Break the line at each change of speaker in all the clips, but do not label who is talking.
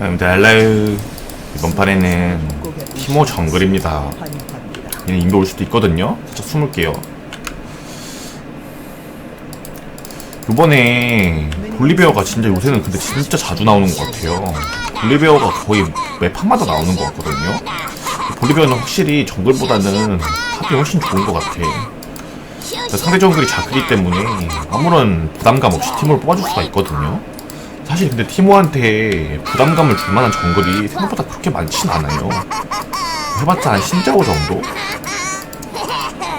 여러분들 알라유 이번 판에는 티모 정글입니다. 얘는 인도 올 수도 있거든요. 살짝 숨을게요. 요번에 볼리베어가 진짜 요새는 근데 진짜 자주 나오는 것 같아요. 볼리베어가 거의 매 판마다 나오는 것 같거든요. 볼리베어는 확실히 정글보다는 탑이 훨씬 좋은 것 같아. 상대 정글이 작기 때문에 아무런 부담감 없이 팀을 뽑아줄 수가 있거든요 사실 근데 티모한테 부담감을 줄 만한 정글이 생각보다 그렇게 많진 않아요. 해봤자 한 신짜오 정도?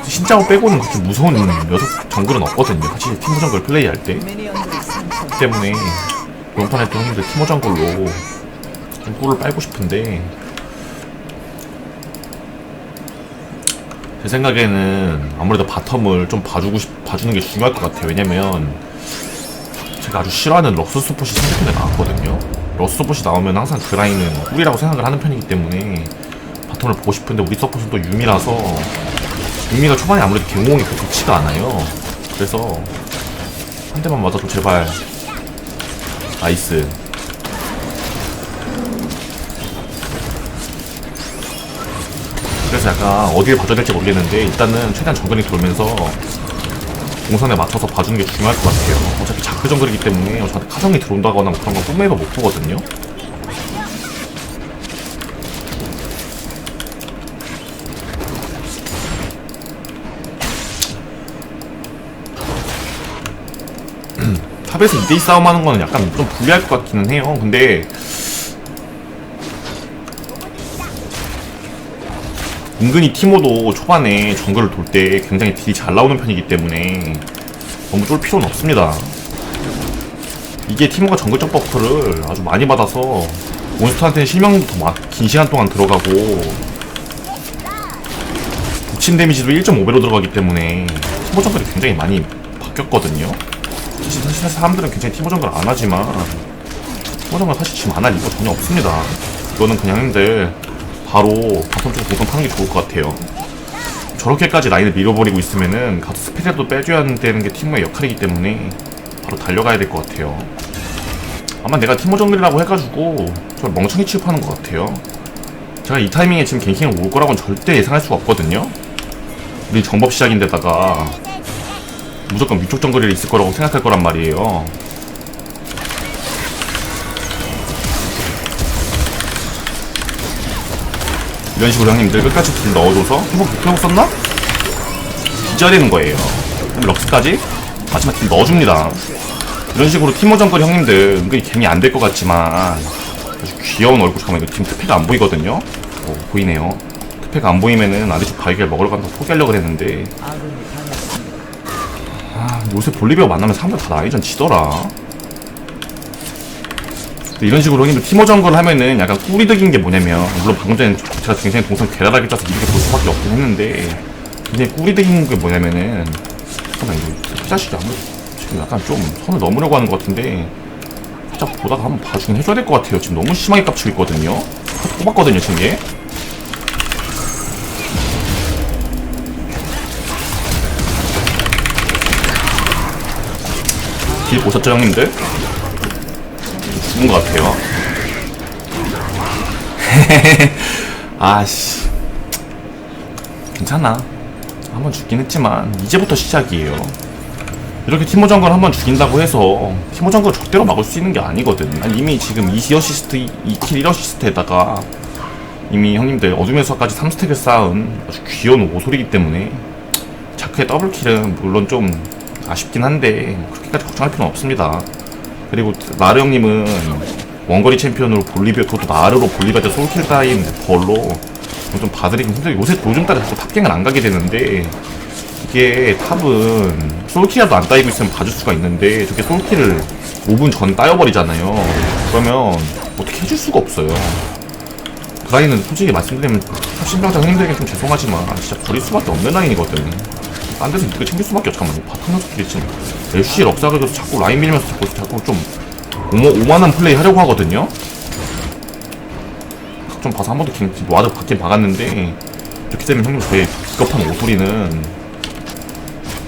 신짜오 빼고는 그렇게 무서운 녀석 정글은 없거든요. 사실 티모 정글 플레이할 때. 때문에 이번 판에 또 형님들 티모 정글로 좀 꿀을 빨고 싶은데 제 생각에는 아무래도 바텀을 좀 봐주고 싶, 봐주는 게 중요할 것 같아요. 왜냐면 제가 아주 싫어하는 럭스 서폿이 상대편에 나왔거든요. 서폿이 나오면 항상 그 라인은 꿀이라고 생각을 하는 편이기 때문에 바텀을 보고 싶은데 우리 서폿은 또 유미라서 유미가 초반에 아무래도 개공이 그렇게 좋지가 않아요. 그래서 한 대만 맞아도 제발 나이스 그래서 약간 어디를 봐줘야 될지 모르겠는데 일단은 최대한 정근이 돌면서 동선에 맞춰서 봐주는 게 중요할 것 같아요. 어차피 자크 정글이기 때문에 저한테 카정이 들어온다거나 뭐 그런 건 꿈에도 못 보거든요. 탑에서 2대2 싸움하는 거는 약간 좀 불리할 것 같기는 해요. 근데 은근히 티모도 초반에 정글을 돌 때 굉장히 딜이 잘 나오는 편이기 때문에 너무 쫄 필요는 없습니다. 이게 티모가 정글 적 버프를 아주 많이 받아서 몬스터한테는 실명도 더 긴 시간 동안 들어가고 붙임 데미지도 1.5배로 들어가기 때문에 티모 정글이 굉장히 많이 바뀌었거든요. 사실, 사실 사람들은 굉장히 티모 정글 안 하지만 티모 정글 사실 지금 안 할 이유가 전혀 없습니다. 이거는 그냥 형님들 바로 바텀 쪽 동선 파는 게 좋을 것 같아요. 저렇게까지 라인을 밀어버리고 있으면은 가서 스피드도 빼줘야 되는 게 팀의 역할이기 때문에 바로 달려가야 될 것 같아요. 아마 내가 티모 정글이라고 해가지고 저 멍청이 취급하는 것 같아요. 제가 이 타이밍에 지금 갱킹을 올 거라고는 절대 예상할 수가 없거든요. 우리 정법 시작인데다가 무조건 위쪽 정글이 있을 거라고 생각할 거란 말이에요. 이런 식으로 형님들 끝까지 딜 넣어줘서 회복 못하고 썼나? 기절되는 거예요. 럭스까지 마지막 딜 넣어줍니다. 이런 식으로 티모 정글 형님들 은근히 괜히 안될 것 같지만 아주 귀여운 얼굴 잠깐만 이거 지금 특패가 안 보이거든요. 어, 보이네요. 특패가 안 보이면은 아저씨 바위를 먹으러 간다고 포기하려고 그랬는데 아, 요새 볼리비아 만나면 사람들 다 나이전 지더라. 이런 식으로 형님들 티모 하면은 약간 꿀이득인 게 뭐냐면 물론 방금 전에 제가 굉장히 동선 괴랄하게 짜서 이렇게 볼 수밖에 없긴 했는데 굉장히 꿀이득인 게 뭐냐면은 잠깐만 이거 이 자식이 아무 지금 약간 좀 선을 넘으려고 하는 것 같은데 살짝 보다가 한번 봐주긴 해줘야 될 것 같아요. 지금 너무 심하게 깝치고 있거든요. 뽑았거든요 지금 얘. 딜 보셨죠 형님들? 죽은 것 같아요. 아씨. 괜찮아. 한번 죽긴 했지만, 이제부터 시작이에요. 이렇게 티모 정글 한번 죽인다고 해서, 티모 정글 절대로 막을 수 있는 게 아니거든. 아니, 이미 지금 2 어시스트, 2킬 1어시스트에다가, 이미 형님들 어둠의 수까지 3스택을 쌓은 아주 귀여운 오소리기 때문에, 자크의 더블킬은 물론 좀 아쉽긴 한데, 그렇게까지 걱정할 필요는 없습니다. 그리고 나르 형님은 원거리 챔피언으로 볼리비아 그것도 나르로 볼리비아 때 솔킬 따인 벌로 좀 봐드리긴 힘들어요 요새 요즘 따라 자꾸 탑갱을 안 가게 되는데 이게 탑은 솔킬이라도 안 따이고 있으면 봐줄 수가 있는데 저게 솔킬을 5분 전 따여버리잖아요. 그러면 어떻게 해줄 수가 없어요. 그 라인은 솔직히 말씀드리면 탑 신병자 형님들에게 좀 죄송하지만 진짜 버릴 수밖에 없는 라인이거든 딴 데서 이득을 챙길 수밖에 없어. 잠깐만 바탕 녀석들이 지금 LC 럭사그도 자꾸 라인 밀면서 자꾸, 자꾸 좀 오마, 오만한 플레이 하려고 하거든요. 좀 봐서 한 번도 긴, 와드 받긴 박았는데 이렇게 되면 형님 저의 비겁한 오소리는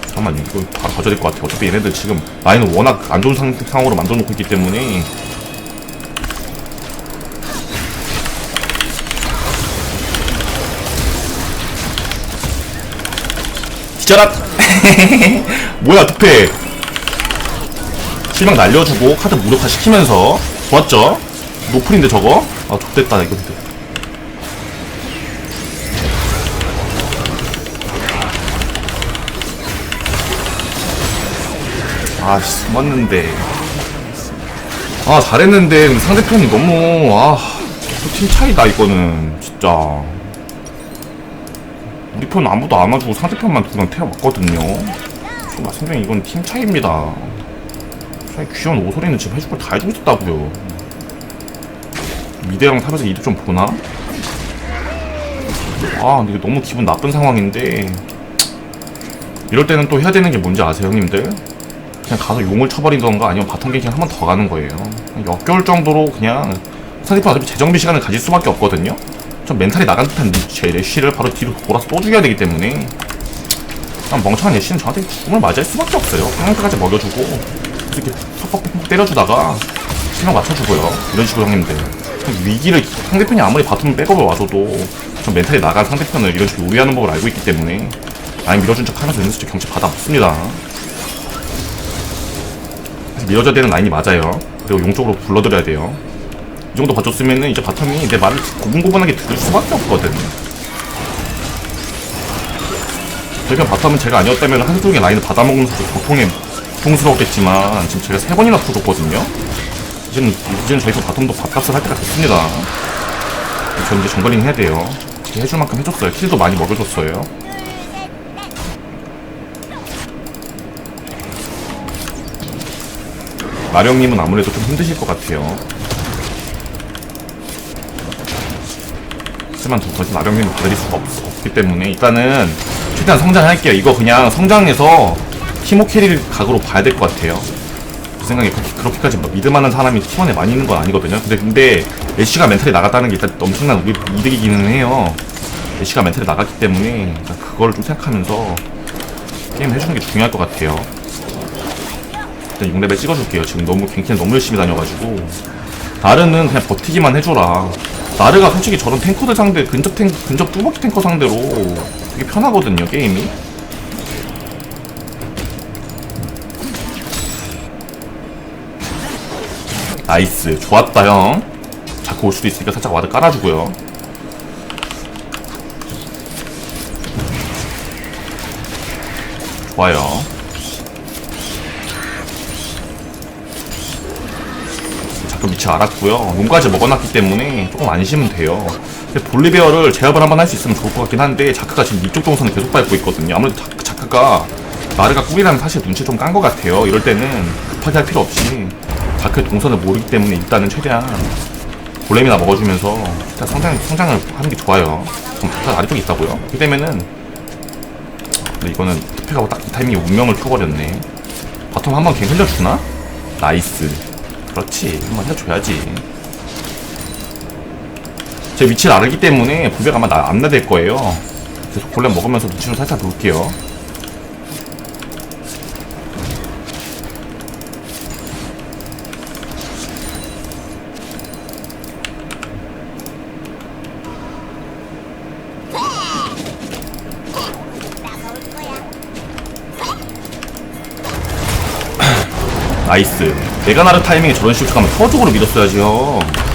잠깐만요. 이거 바로 가져야 될 것 같아요. 어차피 얘네들 지금 라인을 워낙 안 좋은 상, 상황으로 만들어 놓고 있기 때문에 뒤져라 뭐야 득패. 실명 날려주고 카드 무력화 시키면서 좋았죠? 노플인데 저거? 아 좋됐다 이거 근데 아 숨었는데. 아 잘했는데 상대편이 너무 아팀 차이다 이거는. 진짜 편 아무도 안 와주고 상대편만 그냥 태워봤거든요. 정말 선생님 이건 팀 차이입니다. 귀여운 오소리는 지금 해줄 걸 다 해주고 있었다고요. 미대랑 탑에서 이득 좀 보나? 아 근데 너무 기분 나쁜 상황인데. 이럴 때는 또 해야 되는 게 뭔지 아세요 형님들? 그냥 가서 용을 쳐버리던가 아니면 바텀 갱킹 한번 더 가는 거예요. 역겨울 정도로 그냥 상대편 어차피 재정비 시간을 가질 수밖에 없거든요 좀 멘탈이 나간 듯한 제 레쉬를 바로 뒤로 돌아서 또 죽여야 되기 때문에. 그냥 멍청한 레쉬는 저한테 죽음을 맞이할 수밖에 없어요. 상한까지 먹여주고 이렇게 퍽퍽퍽 때려주다가 실명 맞춰주고요. 이런 식으로 형님들. 위기를 상대편이 아무리 바텀 백업을 와줘도 좀 멘탈이 나간 상대편을 이런 식으로 우리하는 법을 알고 있기 때문에 라인 밀어준 척 하면서 연습 경치 받아 먹습니다. 밀어줘야 되는 라인이 맞아요. 그리고 용 쪽으로 불러드려야 돼요 이 정도 봐줬으면은 이제 바텀이 내 말을 고분고분하게 들을 수밖에 없거든. 제가 바텀은 제가 아니었다면 한쪽의 라인을 받아먹으면서 고통에 고통스러웠겠지만 지금 제가 세 번이나 풀었거든요. 이제는 이제는 저희도 바텀도 밥값을 할 때가 됐습니다. 저 이제 정글링 해야 돼요. 해줄 만큼 해줬어요. 킬도 많이 먹여줬어요. 마령님은 아무래도 좀 힘드실 것 같아요 하지만 더 이상 마령님을 기다릴 수가 없, 없기 때문에 일단은 최대한 성장할게요. 이거 그냥 성장해서 티모 캐리를 각으로 봐야 될 것 같아요. 그 생각에 그렇게, 그렇게까지 막 믿을만한 사람이 팀원에 많이 있는 건 아니거든요. 근데 근데 애쉬가 멘탈이 나갔다는 게 일단 엄청난 우리 이득이기는 해요. 애쉬가 멘탈이 나갔기 때문에 그걸 좀 생각하면서 게임 해주는 게 중요할 것 같아요. 일단 6레벨 찍어줄게요. 지금 너무 갱킹을 너무 열심히 다녀가지고. 나르는 그냥 버티기만 해줘라 나르가 솔직히 저런 탱커들 상대 근접 탱 근접 뚜벅이 탱커 상대로 되게 편하거든요 게임이. 나이스. 좋았다 형. 자꾸 올 수도 있으니까 살짝 와드 깔아주고요. 좋아요 자꾸 위치 알았고요. 용까지 먹어놨기 때문에 조금 안심은 돼요. 근데 볼리베어를 제압을 한번 할 수 있으면 좋을 것 같긴 한데 자크가 지금 이쪽 동선을 계속 밟고 있거든요. 아무래도 자크, 자크가 나르가 꿀이라는 사실 눈치 좀 깐 것 같아요. 이럴 때는 급하게 할 필요 없이 자크의 동선을 모르기 때문에 일단은 최대한 볼렘이나 먹어주면서 일단 성장, 성장을 하는 게 좋아요. 그럼 자크가 아래쪽에 있다고요. 그렇게 되면은 근데 이거는 투팩하고 딱이 타이밍에 운명을 펴버렸네. 바텀 한번 갱 흘려주나? 나이스 그렇지. 한번 해줘야지. 제 위치를 알기 때문에 불백 아마 나, 안 나댈 거예요. 계속 볼렘 먹으면서 눈치를 살짝 볼게요. 나이스 메가나르 타이밍에 저런 식으로 가면 터쪽으로 밀었어야죠
아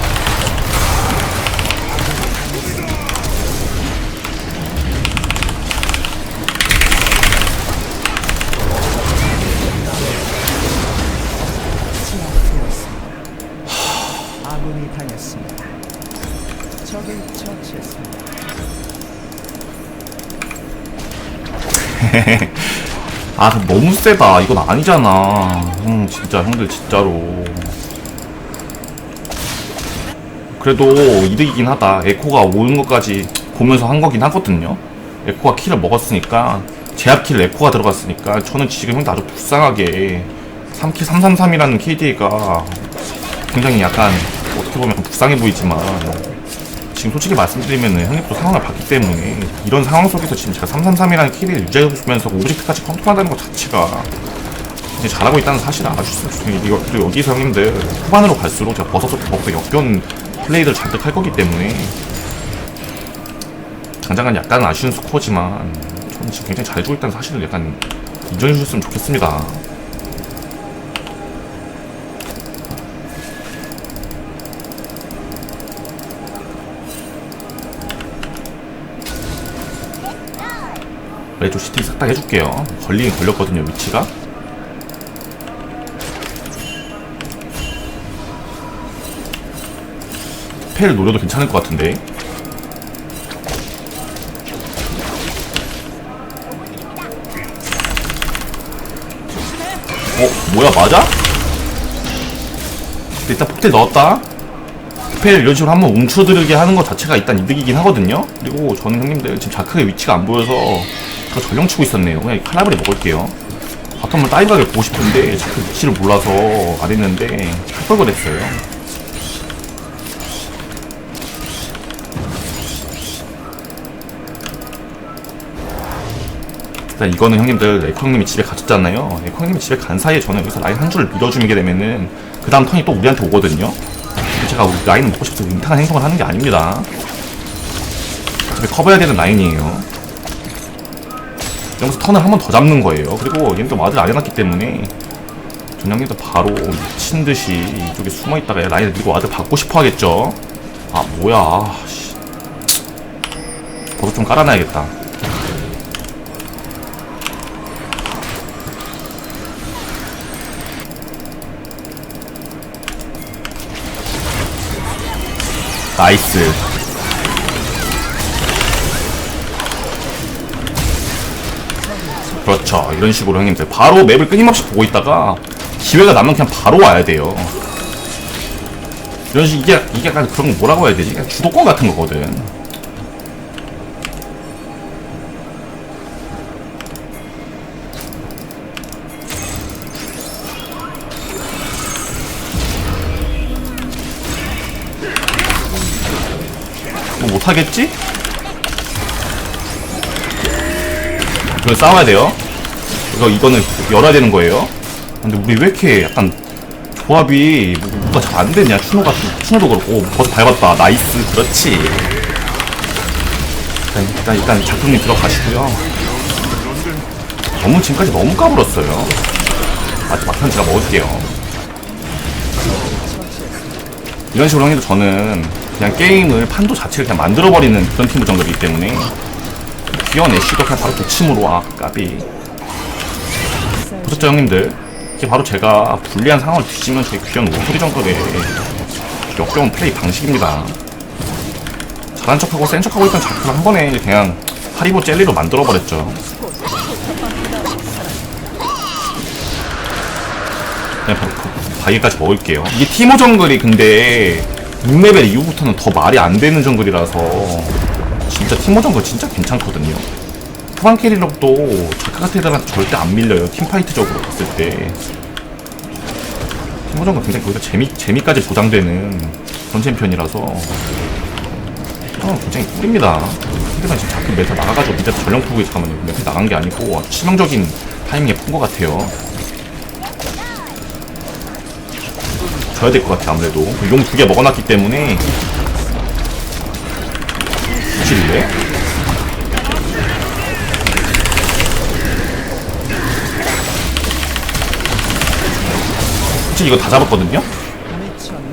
아 너무 세다. 이건 아니잖아. 음 진짜 형들 진짜로. 그래도 이득이긴 하다. 에코가 오는 것까지 보면서 한 거긴 하거든요. 에코가 킬을 먹었으니까 제압 킬 에코가 들어갔으니까 저는 지금 형들 아주 불쌍하게 3킬 333이라는 KDA가 굉장히 약간 어떻게 보면 불쌍해 보이지만 지금 솔직히 말씀드리면은 형님도 상황을 봤기 때문에 이런 상황 속에서 지금 제가 333이라는 키를 유지해주면서 오브젝트까지 컨트롤한다는 것 자체가 잘하고 있다는 사실을 알아주셨으면 좋겠어요. 이거 그리고 여기서 형님들 후반으로 갈수록 제가 버섯도 더욱더 역겨운 플레이들 잔뜩 할 거기 때문에 당장은 약간 아쉬운 스코어지만 지금 굉장히 잘해주고 있다는 사실을 약간 인정해 주셨으면 좋겠습니다. 레조 시티 싹다 해줄게요. 걸리긴 걸렸거든요, 위치가. 패를 노려도 괜찮을 것 같은데. 어, 뭐야, 맞아? 일단 폭딜 넣었다. 패를 이런 식으로 한번 움츠러들게 하는 것 자체가 일단 이득이긴 하거든요. 그리고 저는 형님들 지금 자크의 위치가 안 보여서 저 전령 치고 있었네요. 그냥 칼라브리 먹을게요. 바텀을 다이브하게 보고 싶은데 자크 위치를 몰라서 안 했는데 할걸 그랬어요. 일단 이거는 형님들 에코 형님이 집에 가셨잖아요. 에코 형님이 집에 간 사이에 저는 여기서 라인 한 줄을 밀어주게 되면은 그 다음 턴이 또 우리한테 오거든요. 근데 제가 우리 라인 먹고 싶어서 윈탕한 행동을 하는 게 아닙니다. 집에 커버해야 되는 라인이에요. 여기서 턴을 한 번 더 잡는 거예요. 그리고 얘네도 마드를 안 해놨기 때문에 전형님도 바로 미친 듯이 이쪽에 숨어 있다가 라인을 밀고 와드 받고 싶어 하겠죠. 아 뭐야, 아, 씨. 버섯 좀 깔아놔야겠다. 나이스. 그렇죠. 이런 식으로 형님들 바로 맵을 끊임없이 보고 있다가 기회가 나면 그냥 바로 와야 돼요. 이런 식 이게 이게 약간 그런 거 뭐라고 해야 되지? 그냥 주도권 같은 거거든. 뭐 못하겠지? 이거 싸워야 돼요. 이거 이거는 열어야 되는 거예요. 근데 우리 왜 이렇게 약간 조합이 뭐- 뭐가 잘 안 되냐? 추노가 추노도 그렇고 오, 벌써 밟았다. 나이스, 그렇지. 일단 일단, 일단 작품님 들어가시고요. 너무 지금까지 너무 까불었어요. 아직 막판 제가 먹을게요. 이런 식으로 형님도 저는 그냥 게임을 판도 자체를 그냥 만들어버리는 그런 팀부 정도이기 때문에 귀여운 애쉬도 그냥 바로 도침으로 아 까비. 보셨죠 형님들? 이게 바로 제가 불리한 상황을 뒤지면 제 귀여운 우소리 정도의 역겨운 플레이 방식입니다. 잘한 척하고 센 척하고 있던 작품을 한 번에 그냥 하리보 젤리로 만들어버렸죠. 그냥 그 바위까지 먹을게요. 이게 티모 정글이 근데 6레벨 이후부터는 더 말이 안 되는 정글이라서 진짜 정글 진짜 괜찮거든요. 후반 캐리력도 애들한테 절대 안 밀려요 팀파이트적으로 봤을 때. 정글 굉장히 거기서 재미, 재미까지 보장되는 그런 챔피언이라서. 어, 굉장히 꿀입니다. 상대방 지금 자크 메타 나가가지고 밑에서 전령 풀고 잠깐만요. 메타 나간 게 아니고 치명적인 타이밍에 푼 것 같아요. 줘야 될 것 같아 아무래도. 용 두 개 먹어놨기 때문에 부실래? 솔직히 이거 다 잡았거든요?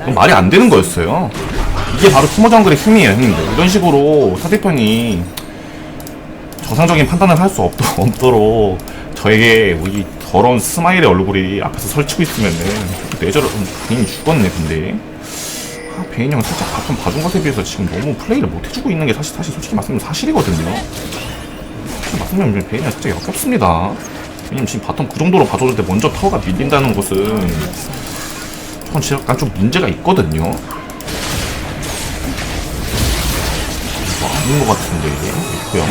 이건 말이 안 되는 거였어요 이게 바로 티모 정글의 힘이에요 형님들 이런 식으로 상대편이 정상적인 판단을 할 수 없도록 저에게 이 더러운 스마일의 얼굴이 앞에서 설치고 있으면은 내저를 베인이 죽었네 근데 아, 베인 형 살짝 바텀 봐준 것에 비해서 지금 너무 플레이를 못 해주고 있는 게 사실 사실 솔직히 말씀드리면 사실이거든요. 솔직히 말씀드리면 베인이 살짝 역겹습니다. 왜냐면 지금 바텀 그 정도로 봐줘줄 때 먼저 타워가 밀린다는 것은 저건 진짜 약간 좀 문제가 있거든요. 뭐 아닌 것 같은데 있고요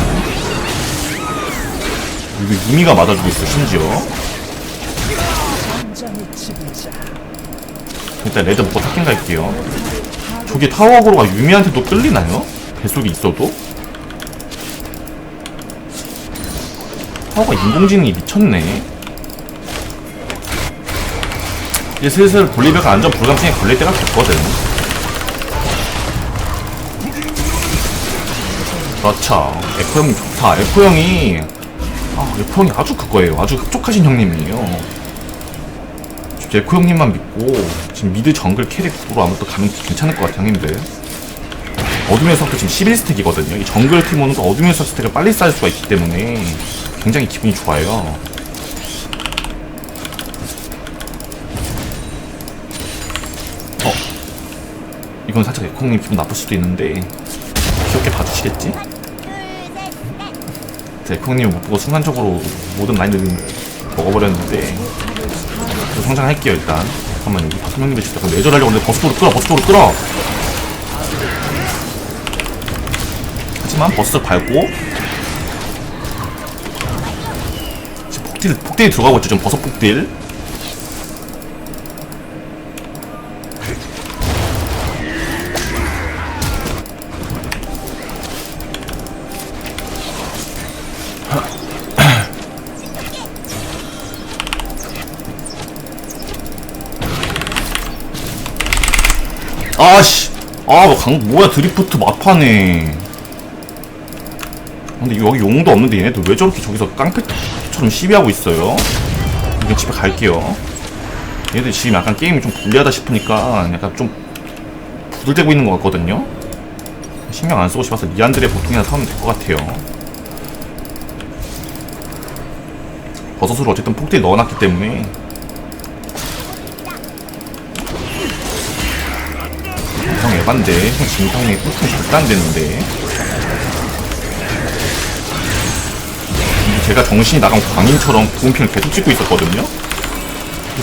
이거 유미가 맞아주고 있어 심지어. 일단 레드 먹고 탑킹 갈게요 저게 타워그로가 유미한테도 끌리나요? 뱃속에 있어도? 타워가 인공지능이 미쳤네. 이제 슬슬 볼리베가 안전 불감증에 걸릴 때가 됐거든. 그렇죠. 에코 형이 좋다. 에코 형이 아 에코 형이 아주 그거예요. 아주 흡족하신 형님이에요 저 에코 형님만 믿고 지금 미드 정글 캐릭으로 아무것도 가면 괜찮을 것 같아요 형님들. 어둠의 석도 지금 11스택이거든요. 이 정글 팀 오는 거 어둠의 석 스택을 빨리 쌓을 수가 있기 때문에 굉장히 기분이 좋아요. 어. 이건 살짝 에코 형님 기분 나쁠 수도 있는데 귀엽게 봐주시겠지? 데콩님 못 보고 순간적으로 모든 라인을 먹어버렸는데 저 성장할게요 일단. 잠깐만 여기 명님이 진짜 내절하려고 하는데 버스도로 끌어 버스도로 끌어! 하지만 버스 밟고. 지금 폭딜 폭딜이 들어가고 있죠 지금 버섯 폭딜 아씨 아뭐 강 뭐야 드리프트 막판에. 근데 여기 용도 없는데 얘네들 왜 저렇게 저기서 깡패처럼 시비하고 있어요? 이제 집에 갈게요. 얘들 지금 약간 게임이 좀 불리하다 싶으니까 약간 좀 부들대고 있는 것 같거든요? 신경 안 쓰고 싶어서 리안드레 보통이나 사면 될 것 같아요. 버섯으로 어쨌든 폭대에 넣어놨기 때문에 에반데 형 진탕에 꿀통이 절대 안 되는데. 제가 정신이 나간 광인처럼 구운핀을 계속 찍고 있었거든요?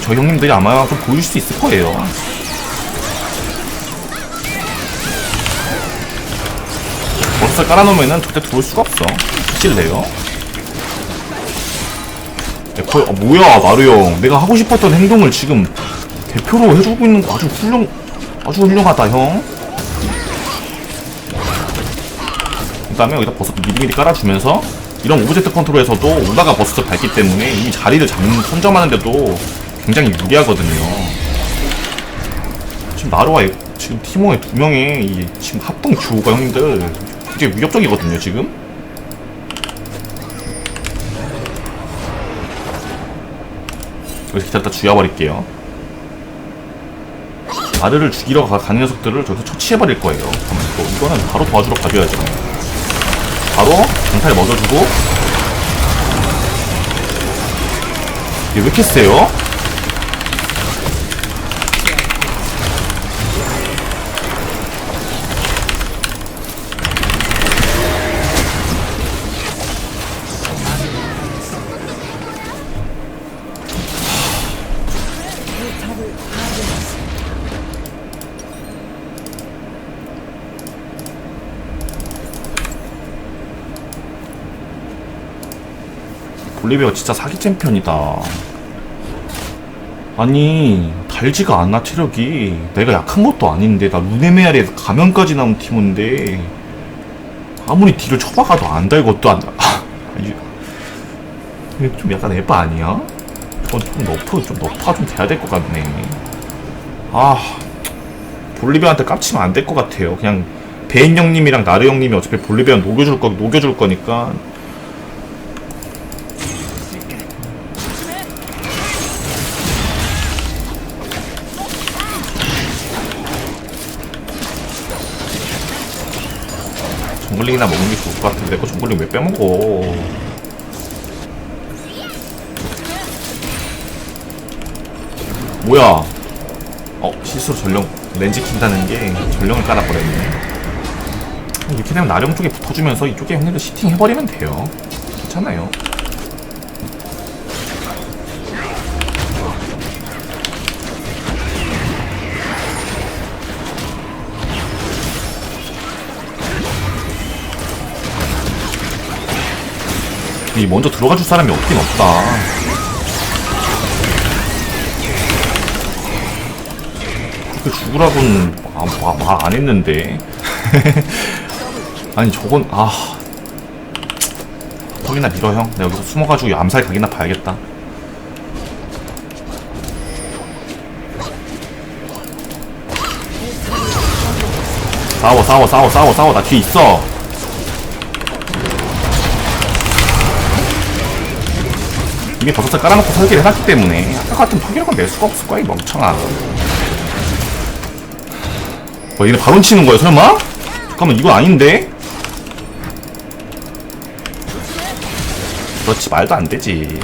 저희 형님들이 아마 좀 보여줄 수 있을 거예요. 버스 깔아놓으면은 절대 들어올 수가 없어. 실래요? 에코 아, 뭐야 나루 형. 내가 하고 싶었던 행동을 지금 대표로 해주고 있는 거 아주 훌륭 아주 훌륭하다 형. 다음에 여기다 버섯 미리미리 깔아주면서 이런 오브젝트 컨트롤에서도 오다가 버스를 밟기 때문에 이미 자리를 잡는 선점하는데도 굉장히 유리하거든요. 지금 나루와 에- 지금 티모의 두 명의 이 지금 합동 듀오가 형님들 굉장히 위협적이거든요 지금. 여기서 기다렸다 죽여버릴게요. 아르를 죽이러 가, 가는 녀석들을 저기서 처치해버릴 거예요. 이거는 바로 도와주러 가줘야죠. 바로 강타를 먹어주고. 이게 왜 이렇게 세요? 볼리비아 진짜 사기 챔피언이다. 아니 달지가 않아 체력이 내가 약한 것도 아닌데 나 루네메알에서 가면까지 나온 팀인데 아무리 딜을 쳐박아도 안 달것도 안 아, 이- 이게 좀 약간 에바 아니야? 이건 좀 너프 좀 너프가 좀 돼야 될 것 같네. 아 볼리비아한테 깝치면 안 될 것 같아요. 그냥 베인 형님이랑 나르 형님이 어차피 볼리비아 녹여줄 거 녹여줄 거니까 정글링이나 먹는 게 좋을 것 같은데 내거 정글링 왜 빼먹어? 뭐야? 어 실수로 전령 렌즈 킨다는 게 전령을 깔아버렸네. 이렇게 되면 나령 쪽에 붙어주면서 이쪽에 형님들 시팅 해버리면 돼요. 괜찮아요 이 먼저 들어가 줄 사람이 없긴 없다. 그렇게 죽으라고는 아, 말안 했는데. 아니 저건 아. 턱이나 밀어 형. 내가 여기서 숨어가지고 암살 각이나 봐야겠다. 싸워 싸워 싸워 싸워 싸워 나 뒤에 있어 이미 버섯을 깔아놓고 설계를 해놨기 때문에 아까 같은 파괴력은 낼 수가 없을 거야 이 멍청아 뭐 얘네 바론 치는 거야 설마? 잠깐만 이건 아닌데? 그렇지 말도 안 되지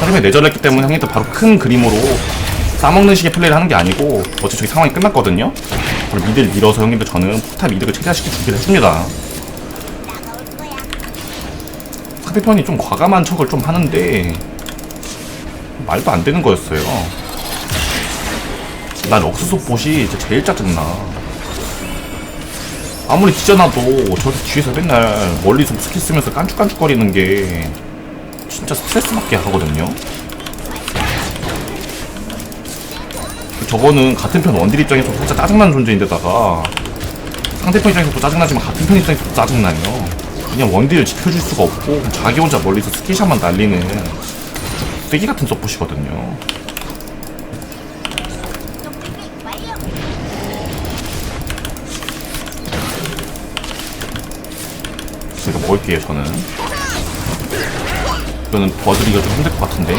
사람이 내절했기 때문에 형님도 바로 큰 그림으로 싸먹는 식의 플레이를 하는 게 아니고 어차피 저기 상황이 끝났거든요 그럼 미드를 밀어서 형님도 저는 포탑 이득을 최대화시킬 준비를 했습니다 상대편이 좀 과감한 척을 좀 하는데 말도 안 되는 거였어요. 난 럭스소 봇이 진짜 제일 짜증나. 아무리 뒤져놔도 저렇게 뒤에서 맨날 멀리서 스킬 쓰면서 깐죽깐죽거리는 게 진짜 스트레스 받게 하거든요. 저거는 같은 편 원딜 입장에서 살짝 짜증나는 존재인데다가 상대편 입장에서도 짜증나지만 같은 편 입장에서도 짜증나요 그냥 원딜을 지켜줄 수가 없고 자기 혼자 멀리서 스킬샷만 날리는 쓰기 같은 서폿이거든요 제가 먹을게요 저는 이거는 버즈리가 좀 힘들 것 같은데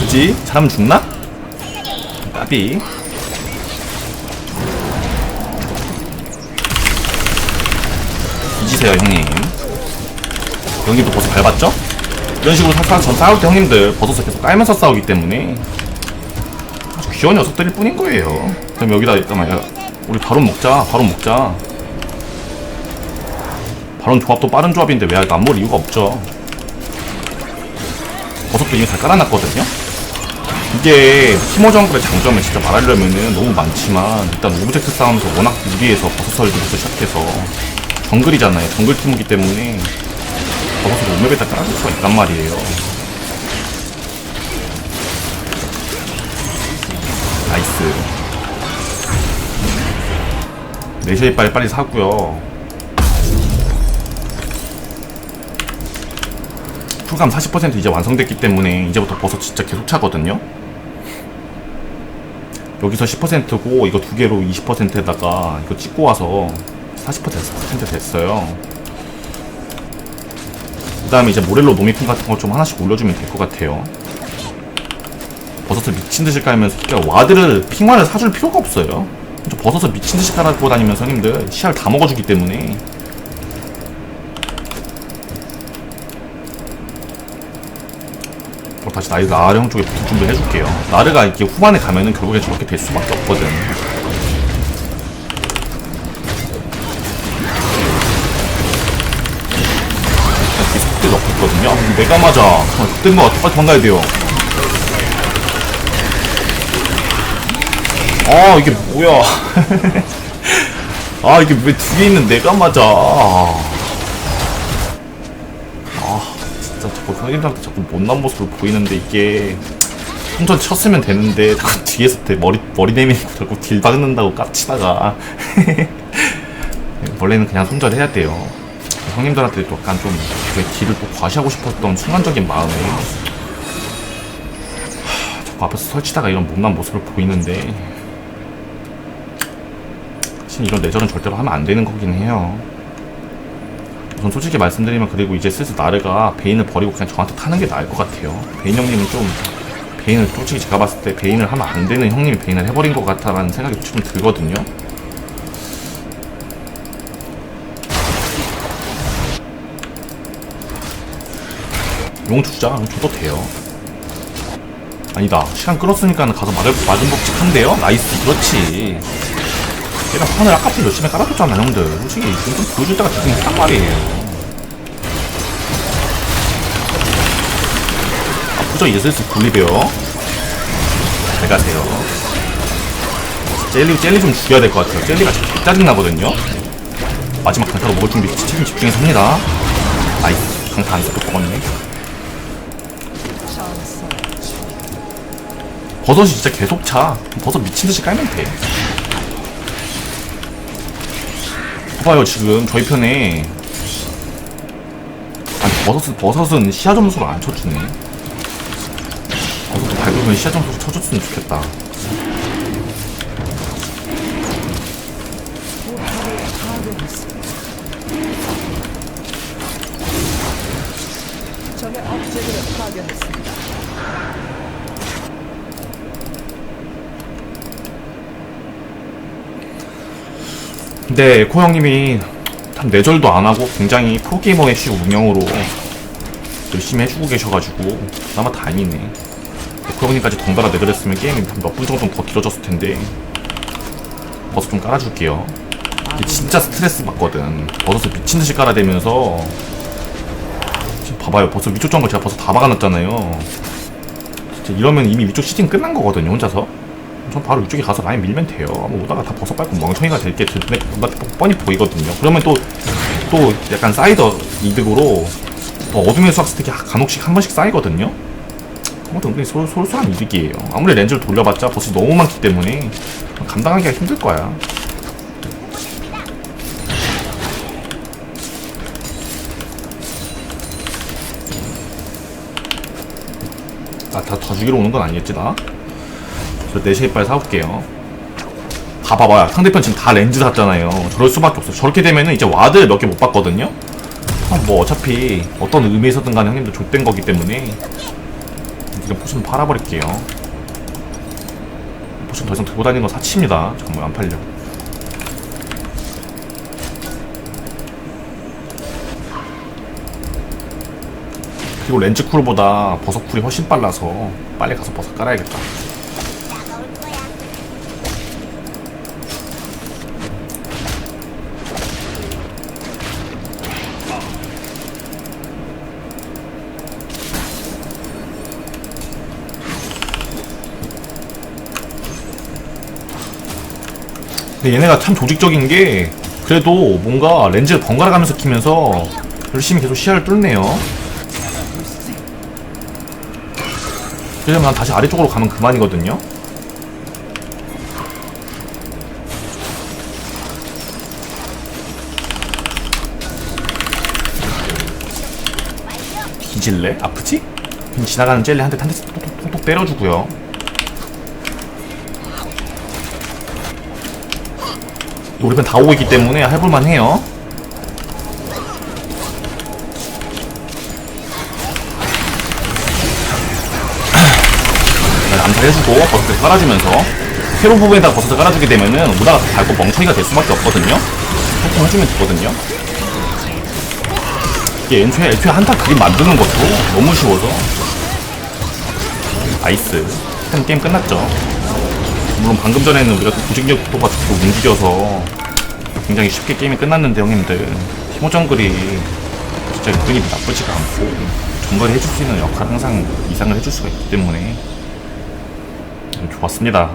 그지? 잘하면 죽나? 까비 뒤지세요 형님. 형님도 벌써 밟았죠? 이런 식으로 사, 사, 전 싸울 때 형님들 버섯을 계속 깔면서 싸우기 때문에 아주 귀여운 녀석들일 뿐인 거예요. 그럼 여기다 야 우리 바로 먹자 바로 먹자. 바론 조합도 빠른 조합인데 왜안 먹을 이유가 없죠? 버섯도 이미 다 깔아놨거든요? 이게 티모 정글의 장점을 진짜 말하려면은 너무 많지만 일단 오브젝트 싸움에서 워낙 유리해서 버섯 설계부터 시작해서 정글이잖아요. 정글 팀이기 때문에 버섯을 오맵에다 깔아줄 수가 있단 말이에요. 나이스. 내셔이 빨리 빨리 사고요. 풀감 40% 이제 완성됐기 때문에 이제부터 버섯 진짜 계속 차거든요. 여기서 10%고 이거 두 개로 20%에다가 이거 찍고 와서 40% 됐어요 그 다음에 이제 모렐로 노미핑 같은 거 좀 하나씩 올려주면 될 것 같아요 버섯을 미친듯이 깔면서 와드를 핑화를 사줄 필요가 없어요 저 버섯을 미친듯이 깔아주고 다니면서 형님들 시야를 다 먹어주기 때문에 어, 다시 나이 나르 형 쪽에 붙을 준비 해줄게요. 나르가 이렇게 후반에 가면은 결국에 저렇게 될 수밖에 없거든. 아, 내가 맞아. 그땐 거 같아. 빨리 도망가야 돼요. 아 이게 뭐야? 아 이게 왜 두 개 있는 내가 맞아? 진짜 자꾸 선생님들한테 자꾸 못난 모습을 보이는데 이게 손전 쳤으면 되는데 자꾸 뒤에서 대 머리 머리 내밀고 자꾸 딜 박는다고 깝치다가 원래는 그냥 손절해야 돼요. 형님들한테 또 약간 좀 딜을 또 과시하고 싶었던 순간적인 마음에 하, 자꾸 앞에서 설치다가 이런 못난 모습을 보이는데 사실 이런 내절은 절대로 하면 안 되는 거긴 해요. 전 솔직히 말씀드리면 그리고 이제 슬슬 나르가 베인을 버리고 그냥 저한테 타는 게 나을 것 같아요. 베인 형님은 좀 베인을 솔직히 제가 봤을 때 베인을 하면 안 되는 형님이 베인을 해버린 것 같다라는 생각이 좀 들거든요. 용 주자, 용 줘도 돼요. 아니다. 시간 끌었으니까 가서 맞을, 맞은 법칙한데요? 나이스, 그렇지. 얘가 판을 아까부터 열심히 깔아줬잖아, 형들. 솔직히 이건 좀 보여줄 때가 되긴 했단 말이에요. 아프죠? 이제 슬슬 분리돼요. 잘 가세요. 젤리, 젤리 좀 죽여야 될 것 같아요. 젤리가 진짜 짜증나거든요. 마지막 강타로 먹을 준비 지금 집중해서 합니다. 나이스. 강타 안 섞여 먹었네. 버섯이 진짜 계속 차. 버섯 미친듯이 깔면 돼. 봐봐요, 지금 저희 편에. 아니, 버섯은, 버섯은 시야 점수를 안 쳐주네. 버섯도 밟으면 시야 점수를 쳐줬으면 좋겠다.
적의 업체들을 파견했습니다.
근데 에코 형님이 참 내절도 안 하고 굉장히 프로게이머 애쉬 운영으로 열심히 해주고 계셔가지고 그나마 다행이네. 에코 형님까지 덩달아 내드렸으면 게임이 몇 분 정도 더 길어졌을 텐데 버섯 좀 깔아줄게요. 이게 진짜 스트레스 받거든. 버섯을 미친 듯이 깔아대면서 지금 봐봐요. 벌써 위쪽 정글 제가 벌써 다 막아놨잖아요. 진짜 이러면 이미 위쪽 시즌 끝난 거거든요 혼자서 전 바로 이쪽에 가서 라인 밀면 돼요. 뭐 오다가 다 벗어 밟고 멍청이가 될게 뻔히 보이거든요. 그러면 또, 또 약간 사이더 이득으로 뭐 어둠의 수학 스택이 간혹씩 한 번씩 쌓이거든요. 그것도 은근히 솔, 솔솔한 이득이에요. 아무리 렌즈를 돌려봤자 버스 너무 많기 때문에 감당하기가 힘들 거야. 아, 다, 다 죽이러 오는 건 아니겠지, 나? 저 4시에 빨리 사올게요. 봐봐봐요. 상대편 지금 다 렌즈 샀잖아요. 저럴 수밖에 없어. 저렇게 되면은 이제 와드를 몇 개 못 봤거든요? 아, 뭐 어차피 어떤 의미에서든 간에 형님도 족된 거기 때문에 지금 포션 팔아버릴게요. 포션 더 이상 들고 다니는 건 사치입니다. 정말 안 팔려. 그리고 렌즈 쿨보다 버섯 쿨이 훨씬 빨라서 빨리 가서 버섯 깔아야겠다. 얘네가 참 조직적인 게 그래도 뭔가 렌즈를 번갈아 가면서 키면서 열심히 계속 시야를 뚫네요. 난 다시 아래쪽으로 가면 그만이거든요. 뒤질래? 아프지? 지나가는 젤리 한 대 한 대씩 톡톡 톡톡 때려주고요. 우리 편다 오고 있기 때문에 해볼만 해요. 암살해주고 버섯을 깔아주면서 새로운 부분에다가 버섯을 깔아주게 되면은 오다가 밟고 멍청이가 될 수밖에 없거든요. 조금 해주면 되거든요. 이게 애초에, 애초에 한타 그림 만드는 것도 너무 쉬워서 나이스. 일단 게임 끝났죠. 물론 방금 전에는 우리가 또 움직여서 굉장히 쉽게 게임이 끝났는데 형님들 티모 정글이 진짜 은근히 나쁘지가 않고 정글이 해줄 수 있는 역할 항상 이상을 해줄 수가 있기 때문에 좋았습니다.